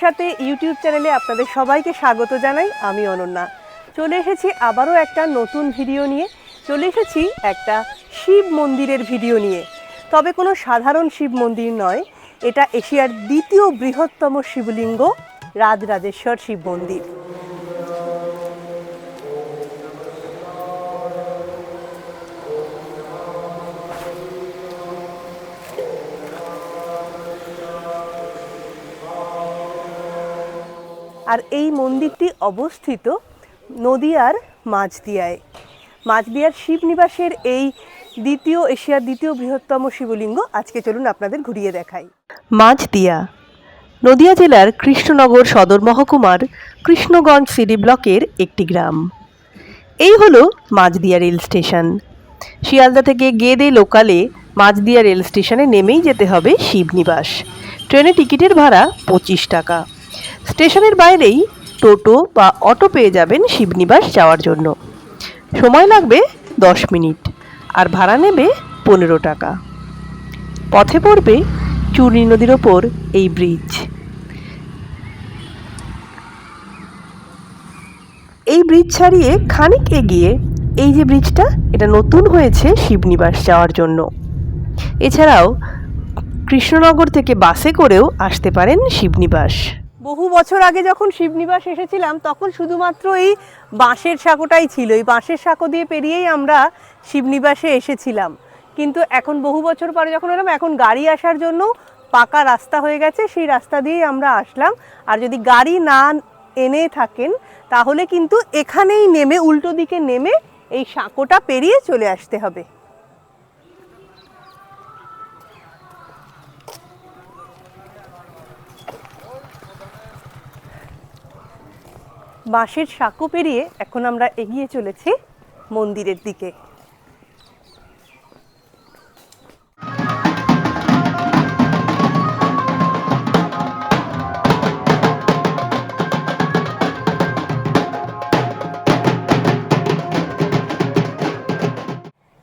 সাথে ইউটিউব চ্যানেলে আপনাদের সবাইকে স্বাগত জানাই, আমি অনন্যা। চলে এসেছি আবারও একটা নতুন ভিডিও নিয়ে। চলে এসেছি একটা শিব মন্দিরের ভিডিও নিয়ে। তবে কোনো সাধারণ শিব মন্দির নয়, এটা এশিয়ার দ্বিতীয় বৃহত্তম শিবলিঙ্গ রাজরাজেশ্বর শিব মন্দির। আর এই মন্দিরটি অবস্থিত নদিয়ার মাঝদিয়ায়। মাঝদিয়ার শিবনিবাসের এই দ্বিতীয় এশিয়ার দ্বিতীয় বৃহত্তম শিবলিঙ্গ। আজকে চলুন আপনাদের ঘুরিয়ে দেখাই। মাঝদিয়া, নদিয়া জেলার কৃষ্ণনগর সদর মহকুমার কৃষ্ণগঞ্জ সিডি ব্লকের একটি গ্রাম। এই হলো মাঝদিয়া রেল স্টেশন। শিয়ালদা থেকে গেদে লোকালে মাঝদিয়া রেল স্টেশনে নেমেই যেতে হবে শিবনিবাস ট্রেনে টিকিটের ভাড়া পঁচিশ টাকা। স্টেশনের বাইরেই টোটো বা অটো পেয়ে যাবেন শিবনিবাস যাওয়ার জন্য। সময় লাগবে দশ মিনিট আর ভাড়া নেবে পনেরো টাকা। পথে পড়বে চূর্ণী নদীর ওপর এই ব্রিজ। এই ব্রিজ ছাড়িয়ে খানিক এগিয়ে এই যে ব্রিজটা, এটা নতুন হয়েছে শিবনিবাস যাওয়ার জন্য। এছাড়াও কৃষ্ণনগর থেকে বাসে করেও আসতে পারেন শিবনিবাস। বহু বছর আগে যখন শিবনিবাস এসেছিলাম, তখন শুধুমাত্র এই বাঁশের সাঁকোটাই ছিল। এই বাঁশের সাঁকো দিয়ে পেরিয়েই আমরা শিবনিবাসে এসেছিলাম। কিন্তু এখন বহু বছর পরে যখন এলাম, এখন গাড়ি আসার জন্য পাকা রাস্তা হয়ে গেছে। সেই রাস্তা দিয়েই আমরা আসলাম। আর যদি গাড়ি না এনে থাকেন, তাহলে কিন্তু এখানেই নেমে, উল্টো দিকে নেমে এই সাঁকোটা পেরিয়ে চলে আসতে হবে। বাঁশের সাঁকো পেরিয়ে এখন আমরা এগিয়ে চলেছি মন্দিরের দিকে।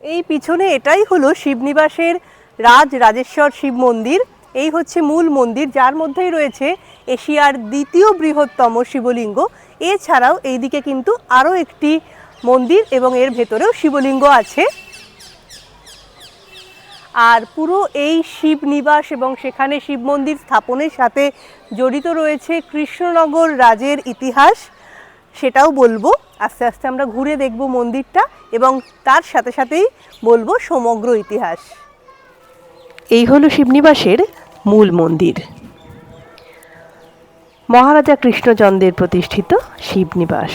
এই পিছনে এটাই হলো শিবনিবাসের রাজ, রাজেশ্বর শিব মন্দির। এই হচ্ছে মূল মন্দির, যার মধ্যেই রয়েছে এশিয়ার দ্বিতীয় বৃহত্তম শিবলিঙ্গ। এছাড়াও এইদিকে কিন্তু আরও একটি মন্দির এবং এর ভেতরেও শিবলিঙ্গ আছে। আর পুরো এই শিব নিবাস এবং সেখানে শিব মন্দির স্থাপনের সাথে জড়িত রয়েছে কৃষ্ণনগর রাজের ইতিহাস। সেটাও বলব। আস্তে আস্তে আমরা ঘুরে দেখব মন্দিরটা এবং তার সাথে সাথেই বলব সমগ্র ইতিহাস। এই হলো শিবনিবাসের মূল মন্দির। মহারাজা কৃষ্ণচন্দ্রের প্রতিষ্ঠিত শিবনিবাস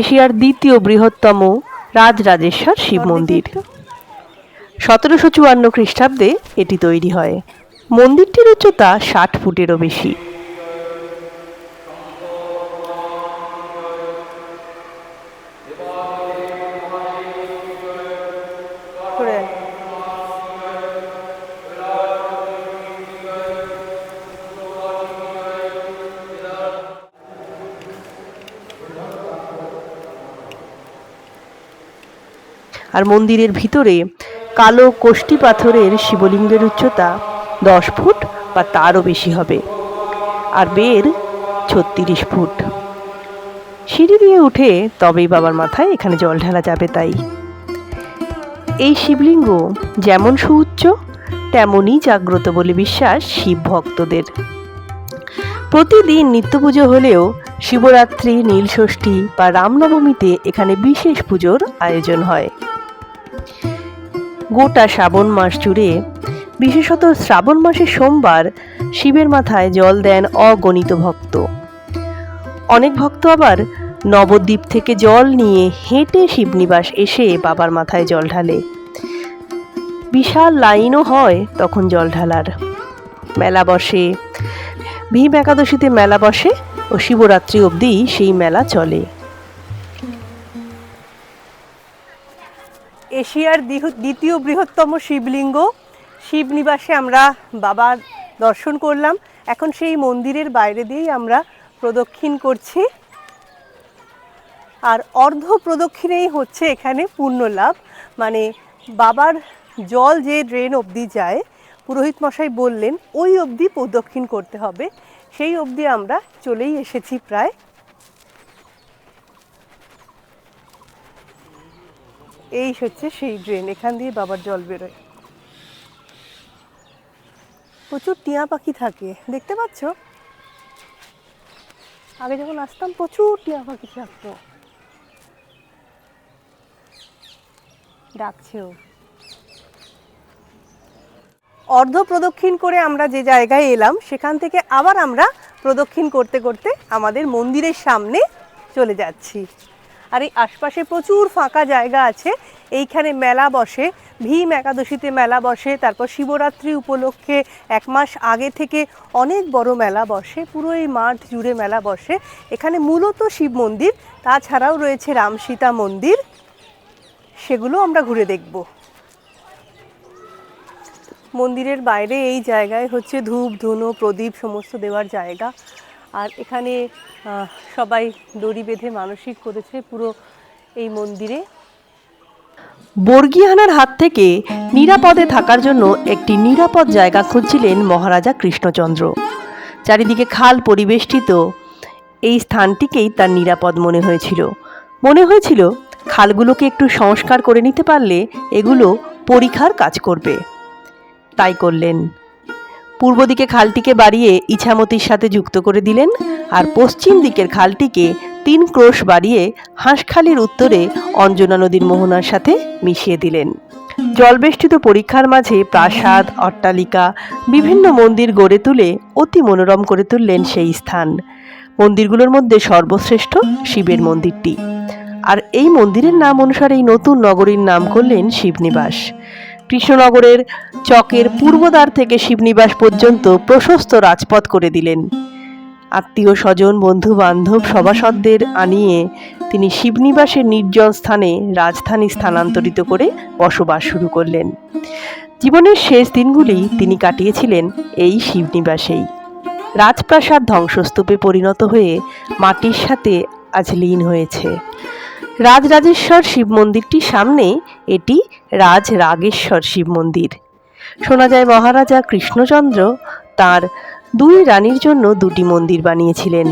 এশিয়ার দ্বিতীয় বৃহত্তম রাজরাজেশ্বর শিব মন্দির। সতেরোশো চুয়ান্ন খ্রিস্টাব্দে এটি তৈরি হয়। মন্দিরটির উচ্চতা ষাট ফুটেরও বেশি। আর মন্দিরের ভিতরে কালো কোষ্টি পাথরের শিবলিঙ্গের উচ্চতা দশ ফুট বা তারও বেশি হবে। আর বের ছত্রিশ ফুট। সিঁড়ি দিয়ে উঠে তবেই বাবার মাথায় এখানে জল ঢালা যাবে তাই। এই শিবলিঙ্গ যেমন সুউচ্চ, তেমনই জাগ্রত বলে বিশ্বাস শিব ভক্তদের। প্রতিদিন নিত্য পুজো হলেও শিবরাত্রি, নীলষষ্ঠী বা রামনবমীতে এখানে বিশেষ পুজোর আয়োজন হয়। গোটা শ্রাবণ মাস জুড়ে, বিশেষত শ্রাবণ মাসের সোমবার শিবের মাথায় জল দেন অগণিত ভক্ত। অনেক ভক্ত আবার নবদ্বীপ থেকে জল নিয়ে হেঁটে শিবনিবাস এসে বাবার মাথায় জল ঢালে। বিশাল লাইনও হয় তখন জল ঢালার। মেলা বসে, ভীম একাদশীতে মেলা বসে ও শিবরাত্রি অবধি সেই মেলা চলে। এশিয়ার দ্বিতীয় বৃহত্তম শিবলিঙ্গ। শিবনিবাসে আমরা বাবার দর্শন করলাম। এখন সেই মন্দিরের বাইরে দিয়েই আমরা প্রদক্ষিণ করছি। আর অর্ধ প্রদক্ষিণেই হচ্ছে এখানে পুণ্য লাভ মানে বাবার জল যে ড্রেন অবধি যায়, পুরোহিত মশাই বললেন, ওই অবধি প্রদক্ষিণ করতে হবে। সেই অবধি আমরা চলেই এসেছি প্রায়। এই হচ্ছে সেই ড্রেন এখান দিয়ে বাবার জল বেরোয়। প্রচুর টিয়া পাখি থাকে, দেখতে পাচ্ছ? আগে যখন আসতাম প্রচুর টিয়া পাখি থাকতো। ডাকছেও অর্ধ প্রদক্ষিণ করে আমরা যে জায়গায় এলাম, সেখান থেকে আবার আমরা প্রদক্ষিণ করতে করতে আমাদের মন্দিরের সামনে চলে যাচ্ছি। আর এই আশপাশে প্রচুর ফাঁকা জায়গা আছে। এইখানে মেলা বসে, ভীম একাদশীতে মেলা বসে, তারপর শিবরাত্রি উপলক্ষে এক মাস আগে থেকে অনেক বড় মেলা বসে, পুরো এই মাঠ জুড়ে মেলা বসে। এখানে মূলত শিব মন্দির, তাছাড়াও রয়েছে রাম সীতা মন্দির। সেগুলো আমরা ঘুরে দেখব। মন্দিরের বাইরে এই জায়গায় হচ্ছে ধূপ, ধুনো, প্রদীপ, সমস্ত দেওয়ার জায়গা। আর এখানে সবাই দড়ি বেঁধে মানসিক করেছে পুরো এই মন্দিরে। বর্গিয়ানার হাত থেকে নিরাপদে থাকার জন্য একটি নিরাপদ জায়গা খুঁজছিলেন মহারাজা কৃষ্ণচন্দ্র। চারিদিকে খাল পরিবেষ্টিত এই স্থানটিকেই তার নিরাপদ মনে হয়েছিল। মনে হয়েছিল খালগুলোকে একটু সংস্কার করে নিতে পারলে এগুলো পরীক্ষার কাজ করবে। তাই করলেন। পূর্ব দিকে খালটিকে বাড়িয়ে ইছামতির সাথে যুক্ত করে দিলেন আর পশ্চিম দিকের খালটিকে তিন ক্রোশ বাড়িয়ে হাঁসখালির উত্তরে অঞ্জনা নদীর মোহনার সাথে মিশিয়ে দিলেন। জলবেষ্টিত পরীক্ষার মাঝে প্রাসাদ, অট্টালিকা, বিভিন্ন মন্দির গড়ে তুলে অতি মনোরম করে তুললেন সেই স্থান। মন্দিরগুলোর মধ্যে সর্বশ্রেষ্ঠ শিবের মন্দিরটি। আর এই মন্দিরের নাম অনুসারে এই নতুন নগরীর নাম করলেন শিবনিবাস। কৃষ্ণনগরের চকের পূর্বদ্বার থেকে শিবনিবাস পর্যন্ত প্রশস্ত রাজপথ করে দিলেন। আত্মীয় স্বজন বন্ধু বান্ধব সভাসদদের আনিয়ে তিনি শিবনিবাসের নির্জন স্থানে রাজধানী স্থানান্তরিত করে বসবাস শুরু করলেন। জীবনের শেষ দিনগুলি তিনি কাটিয়েছিলেন এই শিবনিবাসেই। রাজপ্রাসাদ ধ্বংসস্তূপে পরিণত হয়ে মাটির সাথে আজ লীন হয়েছে। রাজরাজেশ্বর শিব মন্দিরটির সামনে এটি রাজ রাগেশ্বর শিব মন্দির। শোনা যায় মহারাজা কৃষ্ণচন্দ্র তার দুই রানীর জন্য দুটি মন্দির বানিয়েছিলেন।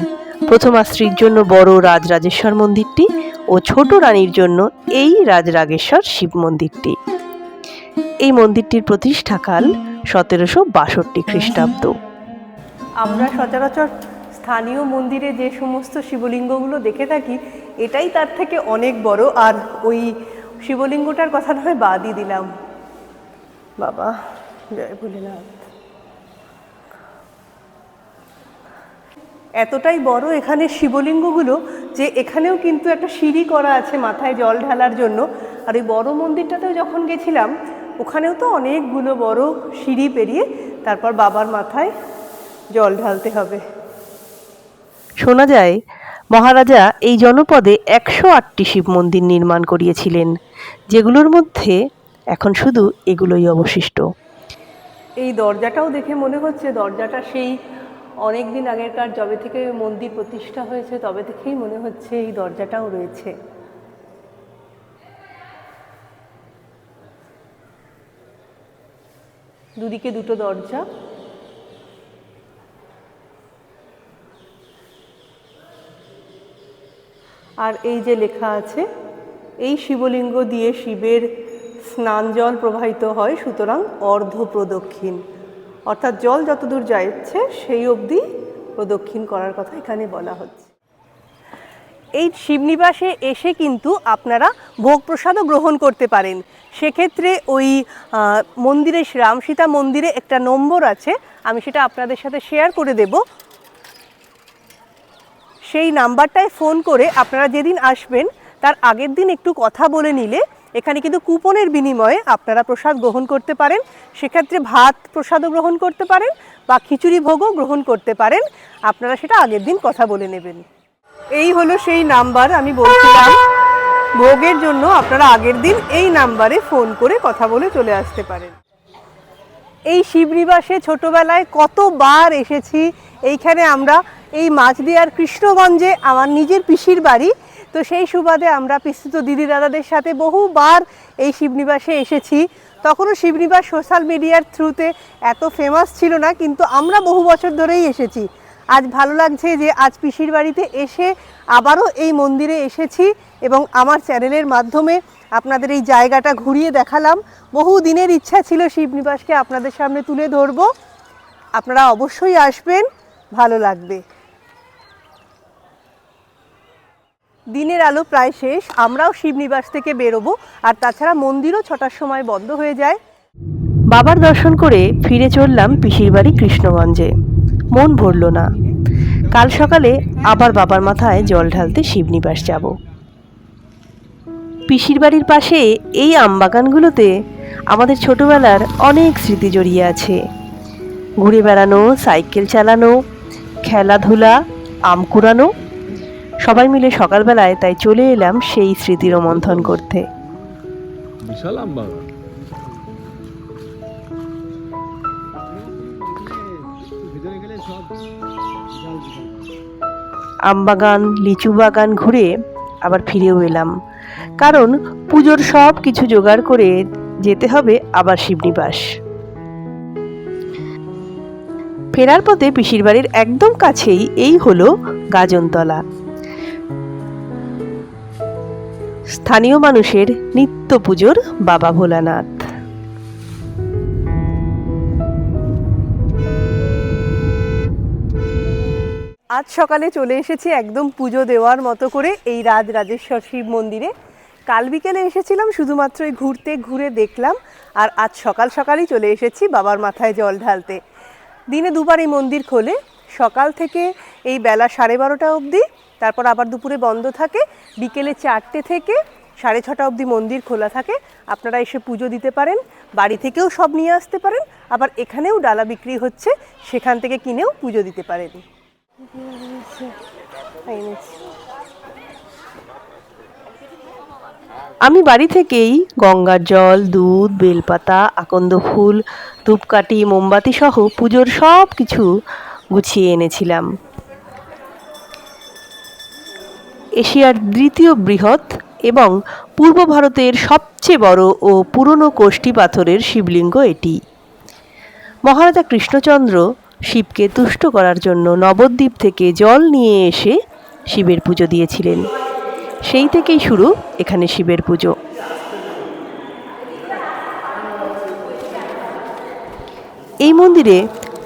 প্রথমা স্ত্রীর জন্য বড় রাজরাজেশ্বর মন্দিরটি ও ছোট রানীর জন্য এই রাজরাগেশ্বর শিব মন্দিরটি। এই মন্দিরটির প্রতিষ্ঠাকাল সতেরোশো বাষট্টি খ্রিস্টাব্দ। আমরা সচরাচর স্থানীয় মন্দিরে যে সমস্ত শিবলিঙ্গগুলো দেখে থাকি এটাই তার থেকে অনেক বড়। আর ওই শিবলিঙ্গটার কথা নয় বাদই দিলাম। বাবা, জয় ভোলেনাথ। এতটাই বড় এখানে শিবলিঙ্গগুলো যে এখানেও কিন্তু একটা সিঁড়ি করা আছে মাথায় জল ঢালার জন্য। আর ওই বড় মন্দিরটাতেও যখন গেছিলাম, ওখানেও তো অনেকগুলো বড় সিঁড়ি পেরিয়ে তারপর বাবার মাথায় জল ঢালতে হবে। শোনা যায় মহারাজা এই জনপদে একশো আটটি শিব মন্দির নির্মাণ করিয়েছিলেন, যেগুলোর মধ্যে এখন শুধু এগুলোই অবশিষ্ট। এই দরজাটাও দেখে মনে হচ্ছে দরজাটা সেই অনেক দিন আগেরকার যবে থেকে মন্দির প্রতিষ্ঠা হয়েছে, তবে থেকেই মনে হচ্ছে এই দরজাটাও রয়েছে। দুদিকে দুটো দরজা। আর এই যে লেখা আছে, এই শিবলিঙ্গ দিয়ে শিবের স্নান জল প্রবাহিত হয়, সুতরাং অর্ধ প্রদক্ষিণ অর্থাৎ জল যতদূর যাচ্ছে, সেই অবধি প্রদক্ষিণ করার কথা এখানে বলা হচ্ছে। এই শিবনিবাসে এসে কিন্তু আপনারা ভোগ প্রসাদও গ্রহণ করতে পারেন। সেক্ষেত্রে ওই মন্দিরে রাম সীতা মন্দিরে একটা নম্বর আছে, আমি সেটা আপনাদের সাথে শেয়ার করে দেব। সেই নাম্বারটায় ফোন করে আপনারা যেদিন আসবেন, তার আগের দিন একটু কথা বলে নিলে এখানে কিন্তু কুপনের বিনিময়ে আপনারা প্রসাদ গ্রহণ করতে পারেন। সেক্ষেত্রে ভাত প্রসাদও গ্রহণ করতে পারেন বা খিচুড়ি ভোগও গ্রহণ করতে পারেন। আপনারা সেটা আগের দিন কথা বলে নেবেন। এই হলো সেই নাম্বার আমি বলছিলাম। ভোগের জন্য আপনারা আগের দিন এই নাম্বারে ফোন করে কথা বলে চলে আসতে পারেন। এই শিবনিবাসে ছোটবেলায় কতবার এসেছি? এইখানে আমরা এই মাছদিয়ার কৃষ্ণগঞ্জে আমার নিজের পিসির বাড়ি। তো সেই সুবাদে আমরা পিস্তুত দিদি দাদাদের সাথে বহুবার এই শিবনিবাসে এসেছি। তখনও শিবনিবাস সোশ্যাল মিডিয়ার থ্রুতে এত ফেমাস ছিল না, কিন্তু আমরা বহু বছর ধরেই এসেছি। আজ ভালো লাগছে যে আজ পিসির বাড়িতে এসে আবারও এই মন্দিরে এসেছি এবং আমার চ্যানেলের মাধ্যমে আপনাদের এই জায়গাটা ঘুরিয়ে দেখালাম। বহু দিনের ইচ্ছা ছিল শিবনিবাসকে আপনাদের সামনে তুলে ধরবো। আপনারা অবশ্যই আসবেন, ভালো লাগবে। দিনের আলো প্রায় শেষ, আমরাও শিবনিবাস থেকে বেরোবো, আর তাছাড়া মন্দিরও ছটার সময় বন্ধ হয়ে যায়। বাবার দর্শন করে ফিরে চললাম পিসির বাড়ি কৃষ্ণগঞ্জে। মন ভরল না। কাল সকালে আবার বাবার মাথায় জল ঢালতে শিবনিবাস যাব। পিসির বাড়ির পাশে এই আমবাগানগুলোতে আমাদের ছোটবেলার অনেক স্মৃতি জড়িয়ে আছে। ঘুরে বেড়ানো সাইকেল চালানো খেলাধুলা আম কুড়ানো সবাই মিলে সকালবেলায় তাই চলে এলাম সেই স্মৃতির মন্থন করতে। বিশাল আম বাগান আমবাগান লিচু বাগান ঘুরে আবার ফিরেও এলাম। কারণ পুজোর সব কিছু জোগাড় করে যেতে হবে আবার শিবনিবাস ফেরার পথে পিসির বাড়ির একদম কাছেই এই হলো গাজনতলা। স্থানীয় মানুষের নিত্য পুজোর বাবা ভোলানাথ। আজ সকালে চলে এসেছি একদম পুজো দেওয়ার মতো করে এই রাজ রাজেশ্বর শিব মন্দিরে। কাল বিকেলে এসেছিলাম, শুধুমাত্র ঘুরতে ঘুরে দেখলাম, আর আজ সকাল সকালই চলে এসেছি বাবার মাথায় জল ঢালতে। দিনে দুবার এই মন্দির খোলে, সকাল থেকে এই বেলা সাড়ে বারোটা অবধি, তারপর আবার দুপুরে বন্ধ থাকে, বিকেলে চারটে থেকে সাড়ে ছটা অবধি মন্দির খোলা থাকে। আপনারা এসে পুজো দিতে পারেন, বাড়ি থেকেও সব নিয়ে আসতে পারেন, আবার এখানেও ডালা বিক্রি হচ্ছে, সেখান থেকে কিনেও পুজো দিতে পারেন। আমি বাড়ি থেকেই গঙ্গার জল, দুধ, বেলপাতা, আকন্দ ফুল, ধূপকাঠি, মোমবাতি সহ পুজোর সব কিছু গুছিয়ে এনেছিলাম। এশিয়ার দ্বিতীয় বৃহৎ এবং পূর্ব ভারতের সবচেয়ে বড় ও পুরনো কোষ্ঠী পাথরের শিবলিঙ্গ এটি। মহারাজা কৃষ্ণচন্দ্র শিবকে তুষ্ট করার জন্য নবদ্বীপ থেকে জল নিয়ে এসে শিবের পুজো দিয়েছিলেন। সেই থেকেই শুরু এখানে শিবের পুজো। এই মন্দিরে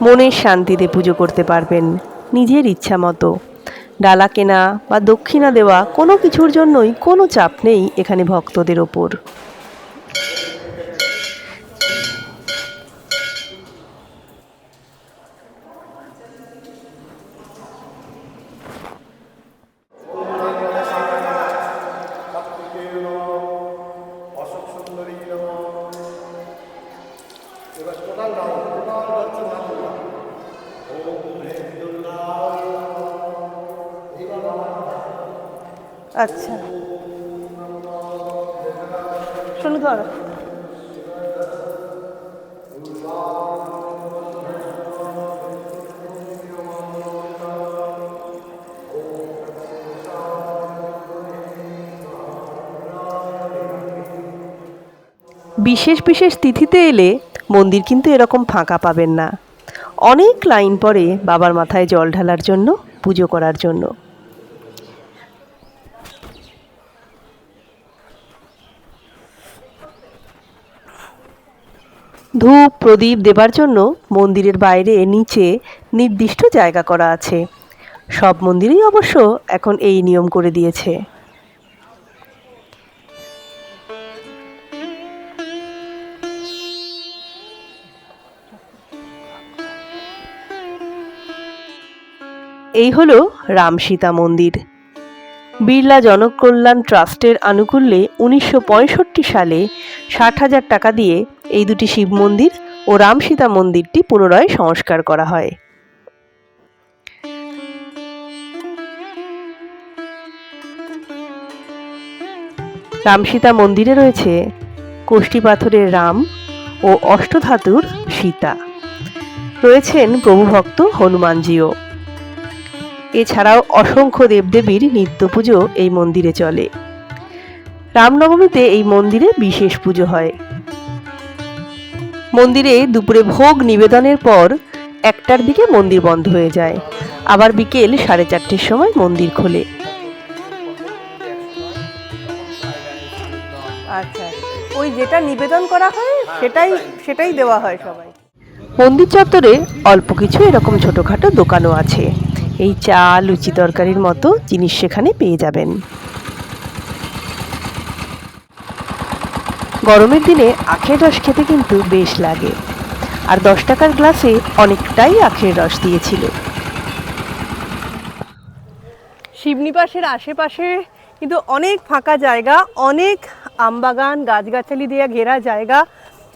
মনের শান্তিতে পুজো করতে পারবেন নিজের ইচ্ছা মতো। ডালা কেনা বা দক্ষিণা দেওয়া কোনো কিছুর জন্যই কোনো চাপ নেই এখানে ভক্তদের ওপর। বিশেষ বিশেষ তিথিতে এলে মন্দির কিন্তু এরকম ফাঁকা পাবেন না। অনেক লাইন পড়ে বাবার মাথায় জল ঢালার জন্য, পুজো করার জন্য। ধূপ, প্রদীপ দেবার জন্য মন্দিরের বাইরে নিচে নির্দিষ্ট জায়গা করা আছে। সব মন্দিরেই অবশ্য এখন এই নিয়ম করে দিয়েছে। এই হল রাম সীতা মন্দির। বিড়লা জনকল্যাণ ট্রাস্টের আনুকূল্যে উনিশশো পঁয়ষট্টি সালে ষাট হাজার টাকা দিয়ে এই দুটি শিব মন্দির ও রাম সীতা মন্দিরটি পুনরায় সংস্কার করা হয়। রাম সীতা মন্দিরে রয়েছে কোষ্ঠী পাথরের রাম ও অষ্টধাতুর সীতা। রয়েছেন প্রভুভক্ত হনুমানজিও। এছাড়াও অসংখ্য দেবদেবীর নিত্য পুজো এই মন্দিরে চলে। রামনবমীতে এই মন্দিরে বিশেষ পুজো হয়। মন্দিরে দুপুরে ভোগ নিবেদনের পর একটার দিকে মন্দির বন্ধ হয়ে যায়। আবার বিকেল সাড়ে চারটের সময় মন্দির খোলে। আচ্ছা ওই যেটা নিবেদন করা হয় সেটাই সেটাই দেওয়া হয় সবাই। মন্দির চত্বরে অল্প কিছু এরকম ছোটোখাটো দোকানও আছে। এই চা, লুচি তরকারির মতো জিনিস সেখানে পেয়ে যাবেন। গরমের দিনে আখের রস খেতে কিন্তু বেশ লাগে। আর দশ টাকার গ্লাসে অনেকটাই আখের রস দিয়েছিল। শিবনিবাসের আশেপাশে কিন্তু অনেক ফাঁকা জায়গা, অনেক আমবাগান, গাছগাছালি দিয়ে ঘেরা জায়গা।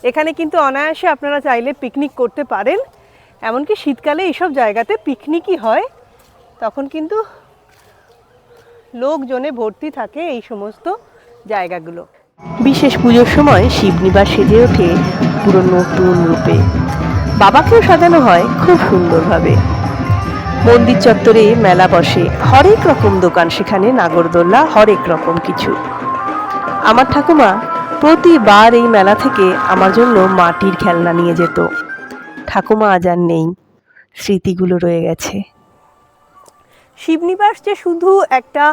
এখানে কিন্তু অনায়াসে আপনারা চাইলে পিকনিক করতে পারেন। এমনকি শীতকালে এইসব জায়গাতে পিকনিকই হয়। তখন কিন্তু লোকজনে ভর্তি থাকে এই সমস্ত জায়গাগুলো। বিশেষ পুজোর সময় শিবনিবাস সেজে ওঠে পুরো নতুন রূপে। বাবাকেও সাজানো হয় খুব সুন্দরভাবে। মন্দির চত্বরে মেলা বসে, হরেক রকম দোকান সেখানে নাগরদোল্লা, হরেক রকম কিছু। আমার ঠাকুমা প্রতিবার এই মেলা থেকে আমার জন্য মাটির খেলনা নিয়ে যেত। ঠাকুমা আজ আর নেই, স্মৃতিগুলো রয়ে গেছে। শিবনিবাস যে শুধু একটা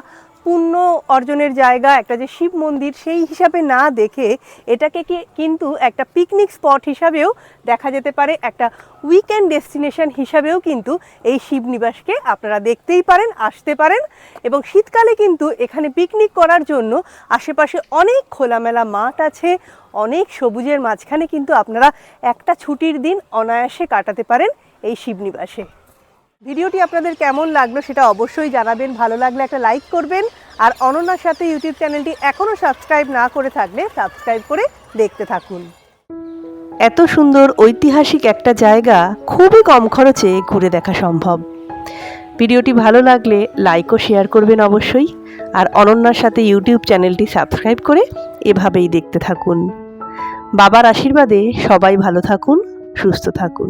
পুণ্য অর্জনের জায়গা, একটা যে শিব মন্দির, সেই হিসাবে না দেখে এটাকে কিন্তু একটা পিকনিক স্পট হিসাবেও দেখা যেতে পারে, একটা উইকেন্ড ডেস্টিনেশন হিসাবেও কিন্তু এই শিবনিবাসকে আপনারা দেখতেই পারেন, আসতে পারেন এবং শীতকালে কিন্তু এখানে পিকনিক করার জন্য আশেপাশে অনেক খোলামেলা মাঠ আছে, অনেক সবুজের মাঝখানে কিন্তু আপনারা একটা ছুটির দিন অনায়াসে কাটাতে পারেন এই শিবনিবাসে। ভিডিওটি আপনাদের কেমন লাগল সেটা অবশ্যই জানাবেন। ভালো লাগলে একটা লাইক করবেন আর অনন্যার সাথে ইউটিউব চ্যানেলটি এখনও সাবস্ক্রাইব না করে থাকলে সাবস্ক্রাইব করে দেখতে থাকুন। এত সুন্দর ঐতিহাসিক একটা জায়গা খুবই কম খরচে ঘুরে দেখা সম্ভব। ভিডিওটি ভালো লাগলে লাইক ও শেয়ার করবেন অবশ্যই আর অনন্যার সাথে ইউটিউব চ্যানেলটি সাবস্ক্রাইব করে এভাবেই দেখতে থাকুন। বাবার আশীর্বাদে সবাই ভালো থাকুন, সুস্থ থাকুন।